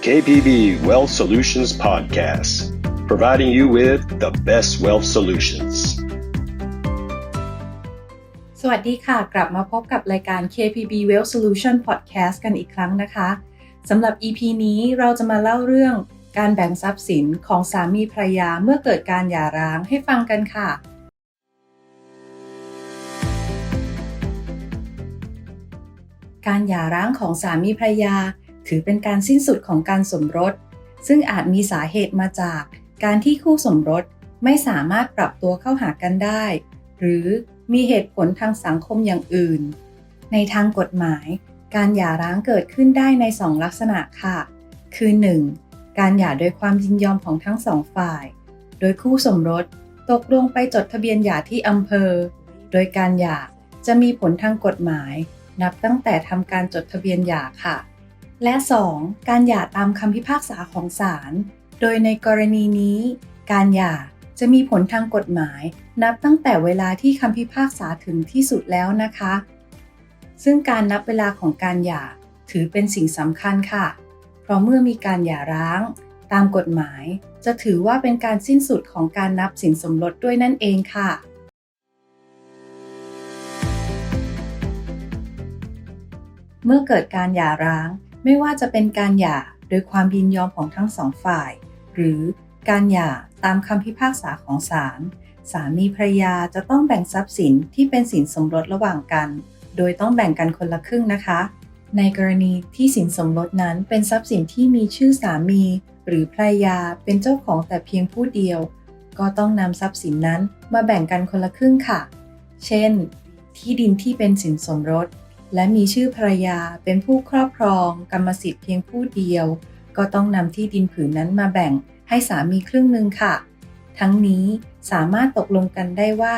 KPB Wealth Solutions Podcast, providing you with the best wealth solutions. สวัสดีค่ะ กลับมาพบกับรายการ KPB Wealth Solution Podcast กันอีกครั้งนะคะ สำหรับ EP นี้เราจะมาเล่าเรื่องการแบ่งทรัพย์สินของสามีภรรยาเมื่อเกิดการหย่าร้างให้ฟังกันค่ะ การหย่าร้างของสามีภรรยา ถือเป็นการสิ้นสุดของการสมรส ซึ่งอาจมีสาเหตุมาจากการที่คู่สมรสไม่สามารถปรับตัวเข้าหากันได้ หรือมีเหตุผลทางสังคมอย่างอื่น ในทางกฎหมาย การหย่าร้างเกิดขึ้นได้ในสองลักษณะค่ะ คือ 1. การหย่าโดยความยินยอมของทั้งสองฝ่าย โดยคู่สมรสตกลงไปจดทะเบียนหย่าที่อำเภอ โดยการหย่าจะมีผลทางกฎหมาย นับตั้งแต่ทำการจดทะเบียนหย่าค่ะ และ 2. การหย่าตามคำพิพากษาของศาล โดยในกรณีนี้ การหย่าจะมีผลทางกฎหมาย นับตั้งแต่เวลาที่คำพิพากษาถึงที่สุดแล้วนะคะ ซึ่งการนับเวลาของการหย่าถือเป็นสิ่งสำคัญค่ะ เพราะเมื่อมีการหย่าร้าง ตามกฎหมาย จะถือว่าเป็นการสิ้นสุดของการนับสินสมรสด้วยนั่นเองค่ะ เมื่อเกิดการหย่าร้าง ไม่ว่าจะเป็นการหย่าโดยความยินยอมของทั้งสองฝ่าย หรือการหย่าตามคำพิพากษาของศาลสามีภรรยาจะต้องแบ่งทรัพย์สินที่เป็นสินสมรสระหว่างกัน โดยต้องแบ่งกันคนละครึ่งนะคะ ในกรณีที่สินสมรสนั้นเป็นทรัพย์สินที่มีชื่อสามี หรือภรรยาเป็นเจ้าของแต่เพียงผู้เดียว ก็ต้องนำทรัพย์สินนั้นมาแบ่งกันคนละครึ่งค่ะ เช่น ที่ดินที่เป็นสินสมรส และมีชื่อภรรยาเป็นผู้ครอบครองกรรมสิทธิ์เพียงผู้เดียว ก็ต้องนำที่ดินผืนนั้นมาแบ่งให้สามีครึ่งหนึ่งค่ะ ทั้งนี้สามารถตกลงกันได้ว่า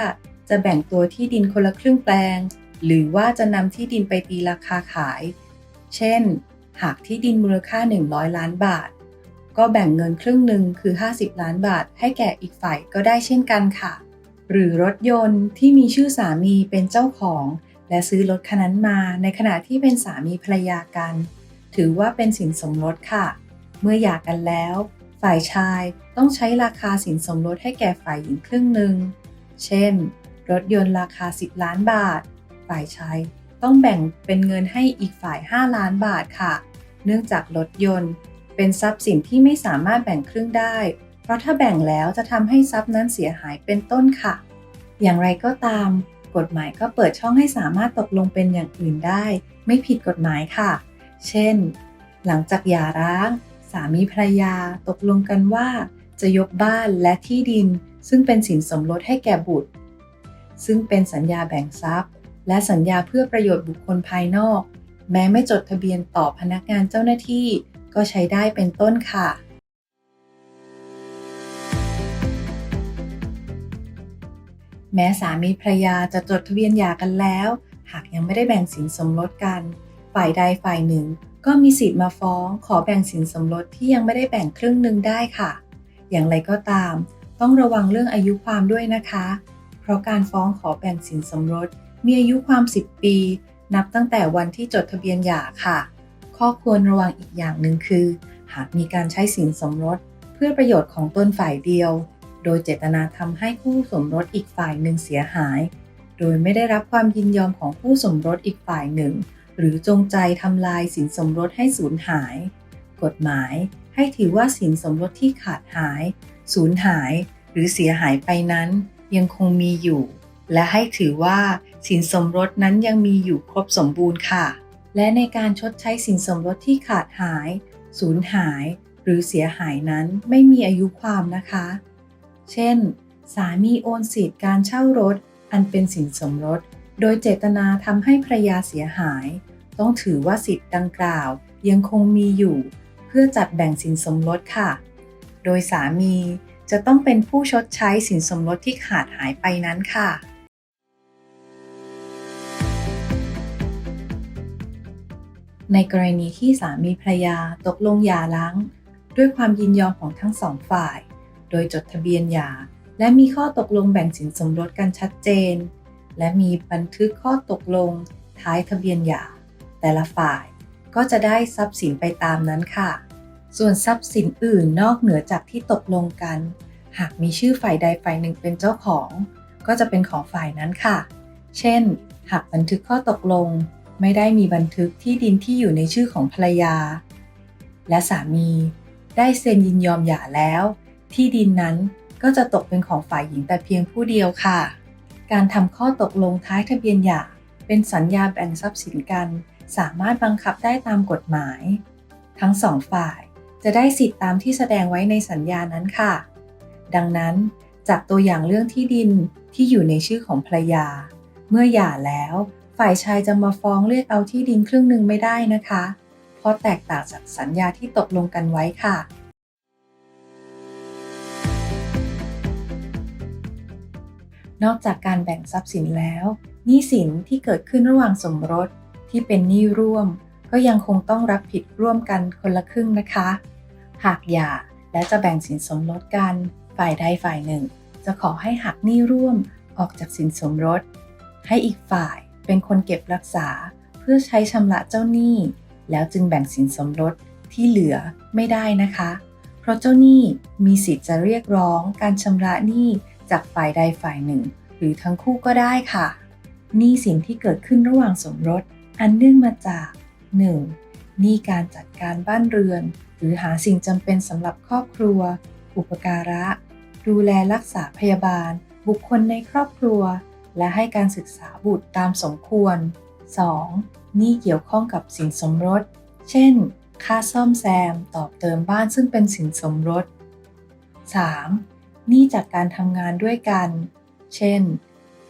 จะแบ่งตัวที่ดินคนละครึ่งแปลง หรือว่าจะนำที่ดินไปตีราคาขาย เช่น หากที่ดินมูลค่า 100 ล้านบาท ก็แบ่งเงินครึ่งหนึ่งคือ 50 ล้านบาท ให้แก่อีกฝ่ายก็ได้เช่นกันค่ะ หรือรถยนต์ที่มีชื่อสามีเป็นเจ้าของ และซื้อรถคันนั้นมาในขณะที่เป็นสามีภรรยากัน ถือว่าเป็นสินสมรสค่ะ เมื่อหย่ากันแล้ว ฝ่ายชายต้องใช้ราคาสินสมรสให้แก่ฝ่ายหญิงครึ่งหนึ่ง เช่น รถยนต์ราคา 10 ล้านบาท ฝ่ายชายต้องแบ่งเป็นเงินให้อีกฝ่าย 5 ล้านบาทค่ะ เนื่องจากรถยนต์ เป็นทรัพย์สินที่ไม่สามารถแบ่งครึ่งได้ เพราะถ้าแบ่งแล้วจะทำให้ทรัพย์นั้นเสียหายเป็นต้นค่ะ อย่างไรก็ตาม กฎหมายก็เปิดช่องให้สามารถตกลงเป็นอย่างอื่นได้ ไม่ผิดกฎหมายค่ะ เช่น หลังจากหย่าร้าง สามีภรรยาตกลงกันว่า จะยกบ้านและที่ดิน ซึ่งเป็นสินสมรสให้แก่บุตร ซึ่งเป็นสัญญาแบ่งทรัพย์ และสัญญาเพื่อประโยชน์บุคคลภายนอก แม้ไม่จดทะเบียนต่อพนักงานเจ้าหน้าที่ ก็ใช้ได้เป็นต้นค่ะ แม้สามีภรรยาจะจดทะเบียนหย่ากันแล้ว หากยังไม่ได้แบ่งสินสมรสกัน ฝ่ายใดฝ่ายหนึ่ง ก็มีสิทธิ์มาฟ้องขอแบ่งสินสมรสที่ยังไม่ได้แบ่งครึ่งหนึ่งได้ค่ะ อย่างไรก็ตาม ต้องระวังเรื่องอายุความด้วยนะคะ เพราะการฟ้องขอแบ่งสินสมรสมีอายุความ 10 ปี นับตั้งแต่วันที่จดทะเบียนหย่าค่ะ ข้อควรระวังอีกอย่างหนึ่งคือ หากมีการใช้สินสมรส เพื่อประโยชน์ของตนฝ่ายเดียว โดยเจตนาทำให้คู่สมรสอีกฝ่ายหนึ่งเสียหาย โดยไม่ได้รับความยินยอมของคู่สมรสอีกฝ่ายหนึ่ง หรือจงใจทำลายสินสมรสให้สูญหาย กฎหมายให้ถือว่าสินสมรสที่ขาดหาย สูญหาย หรือเสียหายไปนั้น ยังคงมีอยู่ และให้ถือว่าสินสมรสนั้นยังมีอยู่ครบสมบูรณ์ค่ะ และในการชดใช้สินสมรสที่ขาดหาย สูญหาย หรือเสียหายนั้นไม่มีอายุความนะคะ เช่น สามีโอนสิทธิ์การเช่ารถ อันเป็นสินสมรส โดยเจตนาทำให้ภรยาเสียหาย ต้องถือว่าสิทธิ์ดังกล่าวยังคงมีอยู่ เพื่อจัดแบ่งสินสมรสค่ะ โดยสามีจะต้องเป็นผู้ชดใช้สินสมรสที่ขาดหายไปนั้นค่ะ ในกรณีที่สามีภรรยาตกลงหย่าร้าง ด้วยความยินยอมของทั้งสองฝ่าย โดยจดทะเบียนหย่า และมีข้อตกลงแบ่งสินสมรสกันชัดเจน และมีบันทึกข้อตกลง ท้ายทะเบียนหย่า แต่ละฝ่ายก็จะได้ทรัพย์สินไปตามนั้นค่ะ ส่วนทรัพย์สินอื่นนอกเหนือจากที่ตกลงกัน หากมีชื่อฝ่ายใดฝ่ายหนึ่งเป็นเจ้าของ ก็จะเป็นของฝ่ายนั้นค่ะ เช่น หากบันทึกข้อตกลง ไม่ได้มีบันทึกที่ดินที่อยู่ในชื่อของภรรยา และสามี ได้เซ็นยินยอมหย่าแล้ว ที่ดินนั้นก็จะตกเป็นของฝ่ายหญิงแต่เพียงผู้เดียวค่ะ การทำข้อตกลงท้ายทะเบียนหย่าเป็นสัญญาแบ่งทรัพย์สินกัน สามารถบังคับได้ตามกฎหมาย ทั้งสองฝ่ายจะได้สิทธิตามที่แสดงไว้ในสัญญานั้นค่ะ ดังนั้นจากตัวอย่างเรื่องที่ดินที่อยู่ในชื่อของภรรยา เมื่อหย่าแล้ว ฝ่ายชายจะมาฟ้องเรียกเอาที่ดินครึ่งหนึ่งไม่ได้นะคะ เพราะแตกต่างจากสัญญาที่ตกลงกันไว้ค่ะ นอกจากการแบ่งทรัพย์สินแล้วหนี้สินที่เกิดขึ้นระหว่างสมรสที่เป็นหนี้ร่วม ก็ยังคงต้องรับผิดร่วมกันคนละครึ่งนะคะ หากหย่าและจะแบ่งสินสมรสกันฝ่ายใดฝ่ายหนึ่ง จะขอให้หักหนี้ร่วมออกจากสินสมรส ให้อีกฝ่ายเป็นคนเก็บรักษาเพื่อใช้ชำระเจ้าหนี้ แล้วจึงแบ่งสินสมรสที่เหลือไม่ได้นะคะ เพราะเจ้าหนี้มีสิทธิ์จะเรียกร้องการชำระหนี้ จากฝ่ายใดฝ่ายหนึ่ง หรือทั้งคู่ก็ได้ค่ะหนี้สินที่เกิดขึ้นระหว่างสมรส อันเนื่องมาจาก 1. หนี้การจัดการบ้านเรือน หรือหาสิ่งจำเป็นสำหรับครอบครัว อุปการะ ดูแลรักษาพยาบาล บุคคลในครอบครัว และให้การศึกษาบุตรตามสมควร 2. หนี้เกี่ยวข้องกับสินสมรส เช่น ค่าซ่อมแซมตอบเติมบ้านซึ่งเป็นสินสมรส 3. หนี้จากการทำงานด้วยกัน เช่น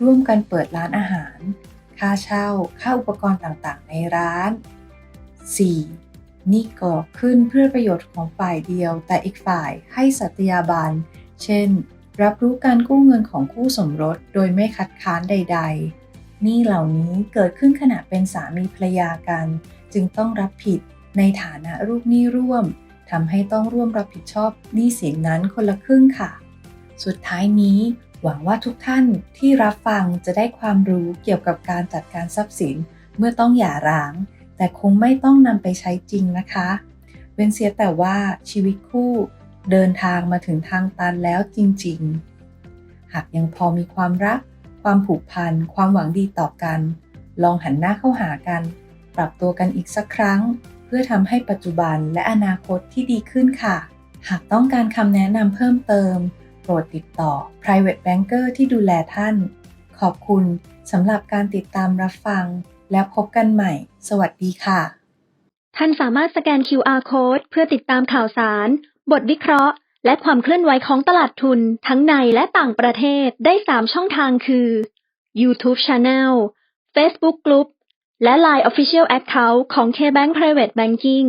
ร่วมกันเปิดร้านอาหาร ค่าเช่า ค่าอุปกรณ์ต่างๆ ในร้าน 4. หนี้ก่อขึ้นเพื่อประโยชน์ของฝ่ายเดียว แต่อีกฝ่ายให้สัตยาบัน เช่น รับรู้การกู้เงินของคู่สมรสโดยไม่คัดค้านใด ๆ หนี้เหล่านี้เกิดขึ้นขณะเป็นสามีภรรยากัน จึงต้องรับผิดในฐานะลูกหนี้ร่วมทำให้ต้องร่วมรับผิดชอบหนี้สินนั้นคนละครึ่งค่ะ สุดท้ายนี้ หวังว่าทุกท่านที่รับฟังจะได้ความรู้เกี่ยวกับการจัดการทรัพย์สินเมื่อต้องหย่าร้าง แต่คงไม่ต้องนำไปใช้จริงนะคะ เว้นเสียแต่ว่าชีวิตคู่เดินทางมาถึงทางตันแล้วจริง ๆ หากยังพอมีความรัก ความผูกพัน ความหวังดีต่อกัน ลองหันหน้าเข้าหากัน ปรับตัวกันอีกสักครั้ง เพื่อทำให้ปัจจุบันและอนาคตที่ดีขึ้นค่ะ หากต้องการคำแนะนำเพิ่มเติม โปรดติดต่อ private banker ที่ดูแลท่าน ขอบคุณสำหรับการติดตามรับฟัง และพบกันใหม่ สวัสดีค่ะ ท่านสามารถสแกน QR Code เพื่อติดตามข่าวสาร บทวิเคราะห์ และความเคลื่อนไหวของตลาดทุนทั้งในและต่างประเทศได้ 3 ช่องทางคือ YouTube Channel Facebook Group และ Line Official Account ของ KBank Private Banking